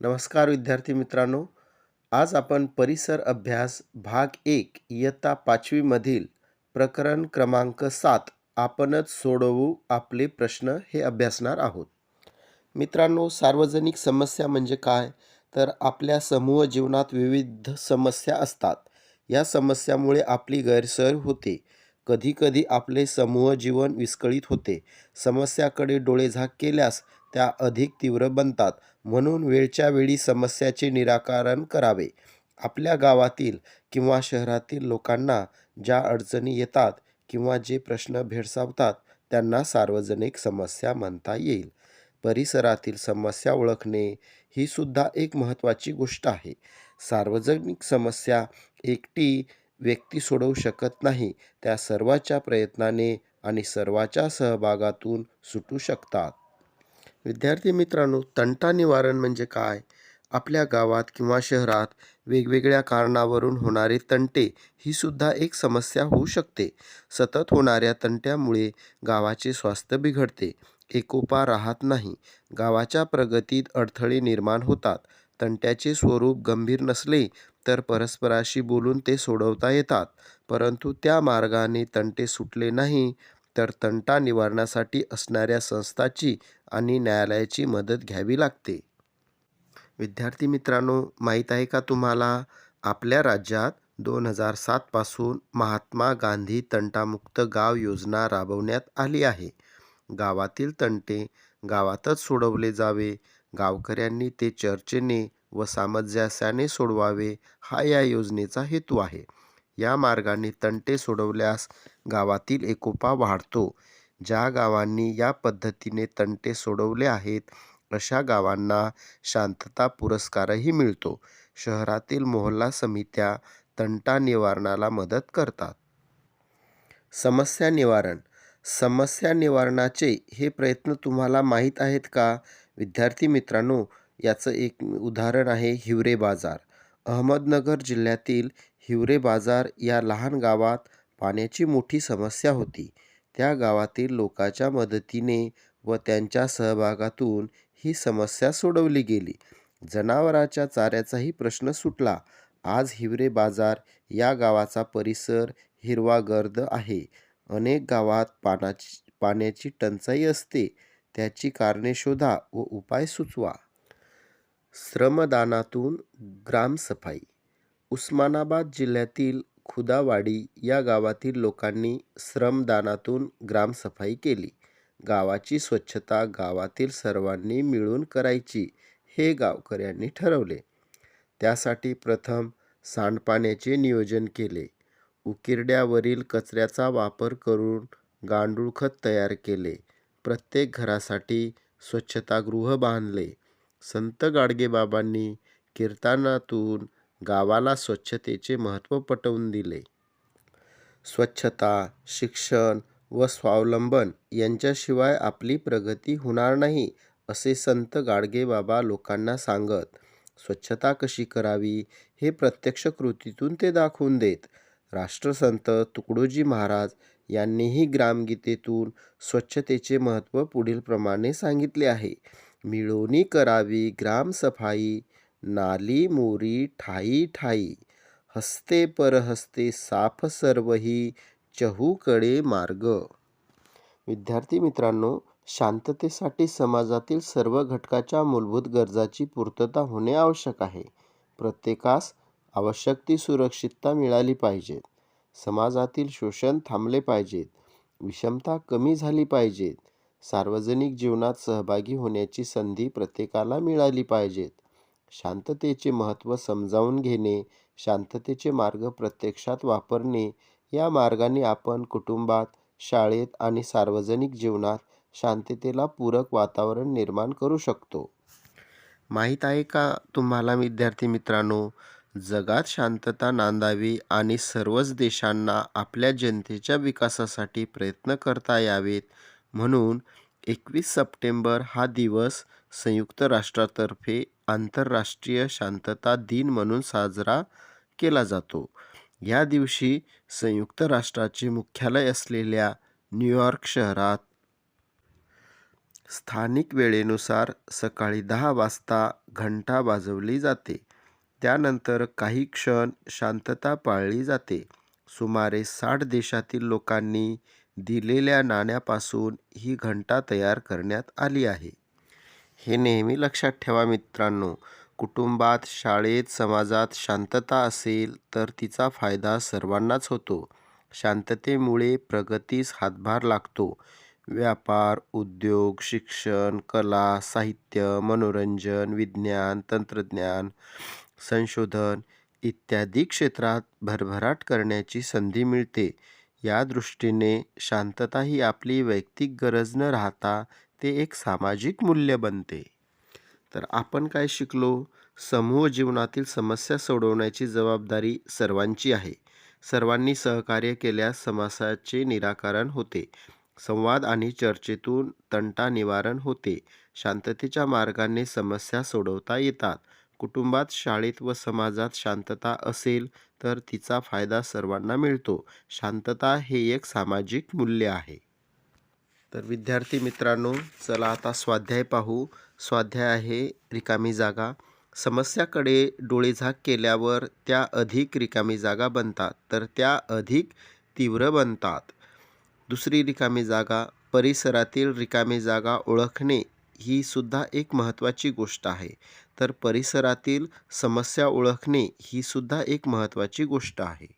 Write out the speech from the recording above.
नमस्कार विद्यार्थी मित्रांनो. आज आपण परिसर अभ्यास भाग एक इयत्ता पाचवीमधील प्रकरण क्रमांक सात आपणच सोडवू आपले प्रश्न हे अभ्यासणार आहोत. मित्रांनो सार्वजनिक समस्या म्हणजे काय? तर आपल्या समूह जीवनात विविध समस्या असतात. या समस्यामुळे आपली गैरसोय होते. कधीकधी आपले समूह जीवन विस्कळीत होते. समस्याकडे डोळेझाक केल्यास त्या अधिक तीव्र बनतात. म्हणून वेळच्या वेळी समस्याचे निराकरण करावे. आपल्या गावातील किंवा शहरातील लोकांना ज्या अडचणी येतात किंवा जे प्रश्न भेडसावतात त्यांना सार्वजनिक समस्या म्हणता येईल. परिसरातील समस्या ओळखणे ही सुद्धा एक महत्त्वाची गोष्ट आहे. सार्वजनिक समस्या एकटी व्यक्ती सोडवू शकत नाही त्या सर्वाच्या प्रयत्नाने आणि सर्वाच्या सहभागातून सुटू शकतात. विद्यार्थी मित्रांनो तंटा निवारण म्हणजे काय? आपल्या गावात किंवा शहरात वेगवेगळ्या कारणावरून होणारे तंटे ही सुद्धा एक समस्या होऊ शकते. सतत होणाऱ्या तंट्यामुळे गावाचे स्वास्थ्य बिघडते. एकोपा राहत नाही. गावाच्या प्रगतीत अडथळे निर्माण होतात. तंट्याचे स्वरूप गंभीर नसले तर परस्पराशी बोलून ते सोडवता येतात. परंतु त्या मार्गाने तंटे सुटले नाही तर तंटा निवारणासाठी असणाऱ्या संस्थाची आणि न्यायालयाची मदत घ्यावी लागते. विद्यार्थी मित्रांनो माहीत आहे का तुम्हाला? आपल्या राज्यात दोन हजार सातपासून महात्मा गांधी तंटामुक्त गाव योजना राबवण्यात आली आहे. गावातील तंटे गावातच सोडवले जावे. गावकऱ्यांनी ते चर्चेने व सामंजस्याने सोडवावे हा या योजनेचा हेतू आहे. या मार्गाने तंटे सोडवल्यास गावातील एकोपा वाढतो. ज्या गावांनी या पद्धतीने तंटे सोडवले आहेत अशा गावांना शांतता पुरस्कारही मिळतो. शहरातील मोहल्ला समित्या तंटा निवारणाला मदत करतात. समस्या निवारण. समस्या निवारणाचे हे प्रयत्न तुम्हाला माहीत आहेत का? विद्यार्थी मित्रांनो याचं एक उदाहरण आहे हिवरे बाजार. अहमदनगर जिल्ह्यातील हिवरे बाजार या लहान गावात पाण्याची मोठी समस्या होती. त्या गावातील लोकांच्या मदतीने व त्यांच्या सहभागातून ही समस्या सोडवली गेली. जनावराच्या चाऱ्याचाही प्रश्न सुटला. आज हिवरे बाजार या गावाचा परिसर हिरवागर्द आहे. अनेक गावात पाण्याची पाण्याची टंचाई असते. त्याची कारणे शोधा व उपाय सुचवा. श्रमदानातून ग्रामसफाई. उस्मानाबाद जिल्ह्यातील खुदावाडी या गावातील लोकांनी श्रमदानातून ग्रामसफाई केली. गावाची स्वच्छता गावातील सर्वांनी मिळून करायची हे गावकऱ्यांनी ठरवले. त्यासाठी प्रथम सांडपाण्याचे नियोजन केले. उकिरड्यावरील कचऱ्याचा वापर करून गांडूळ खत तयार केले. प्रत्येक घरासाठी स्वच्छतागृह बांधले. संत गाडगेबाबांनी कीर्तनातून गावाला स्वच्छतेचे महत्त्व पटवून दिले. स्वच्छता शिक्षण व स्वावलंबन यांच्याशिवाय आपली प्रगती होणार नाही असे संत गाडगेबाबा लोकांना सांगत स्वच्छता कशी करावी हे प्रत्यक्ष कृतीतून ते दाखवून देत. राष्ट्रसंत तुकडोजी महाराज यांनीही ग्रामगीतेतून स्वच्छतेचे महत्त्व पुढीलप्रमाणे सांगितले आहे. मिळवणी करावी ग्रामसफाई नाली मोरी ठाई ठाई हस्ते परहस्ते साफ सर्वही चहूकडे मार्ग. विद्यार्थी मित्रांनो शांततेसाठी समाजातील सर्व घटकाच्या मूलभूत गरजाची पूर्तता होणे आवश्यक आहे. प्रत्येकास आवश्यक ती सुरक्षितता मिळाली पाहिजेत. समाजातील शोषण थांबले पाहिजेत. विषमता कमी झाली पाहिजेत. सार्वजनिक जीवनात सहभागी होण्याची संधी प्रत्येकाला मिळाली पाहिजेत. शांततेचे महत्त्व समजावून घेणे शांततेचे मार्ग प्रत्यक्षात वापरणे या मार्गाने आपण कुटुंबात शाळेत आणि सार्वजनिक जीवनात शांततेला पूरक वातावरण निर्माण करू शकतो. माहीत आहे का तुम्हाला विद्यार्थी मित्रांनो जगात शांतता नांदावी आणि सर्वच देशांना आपल्या जनतेच्या विकासासाठी प्रयत्न करता यावेत म्हणून एकवीस सप्टेंबर हा दिवस संयुक्त राष्ट्रातर्फे आंतरराष्ट्रीय शांतता दिन म्हणून साजरा केला जातो. या दिवशी संयुक्त राष्ट्राचे मुख्यालय असलेल्या न्यूयॉर्क शहरात स्थानिक वेळेनुसार सकाळी दहा वाजता घंटा वाजवली जाते. त्यानंतर काही क्षण शांतता पाळली जाते. सुमारे साठ देशातील लोकांनी दिलेल्या नाण्यापासून ही घंटा तयार करण्यात आली आहे. हे नेहमी लक्षात ठेवा मित्रांनो कुटुंबात शाळेत समाजात शांतता असेल तर तिचा फायदा सर्वांनाच होतो. शांततेमुळे प्रगतीस हातभार लागतो. व्यापार उद्योग शिक्षण कला साहित्य मनोरंजन विज्ञान तंत्रज्ञान संशोधन इत्यादी क्षेत्रात भरभराट करण्याची संधी मिळते. या दृष्टीने शांतता ही आपली वैयक्तिक गरज न राहता ते एक सामाजिक मूल्य बनते. तर आपण काय शिकलो? समूह जीवनातील समस्या सोडवण्याची जबाबदारी सर्वांची आहे. सर्वांनी सहकार्य केल्यास समस्याचे निराकरण होते. संवाद आणि चर्चेतून तंटा निवारण होते. शांततेच्या मार्गाने समस्या सोडवता येतात. कुटुंबात शाळेत व समाजात शांतता असेल तर तिचा फायदा सर्वांना मिळतो. शांतता हे एक सामाजिक मूल्य आहे. तर विद्यार्थी मित्रांनो चला आता स्वाध्याय पाहू. स्वाध्याय आहे रिकामी जागा. समस्याकडे डोळेझाक केल्यावर त्या अधिक रिकामी जागा बनतात. तर त्या अधिक तीव्र बनतात. दुसरी रिकामी जागा परिसरातील रिकामी जागा ओळखणे. ही सुद्धा एक महत्त्वाची गोष्ट आहे. तर परिसरातील समस्या ओळखणे ही सुद्धा एक महत्त्वाची गोष्ट आहे.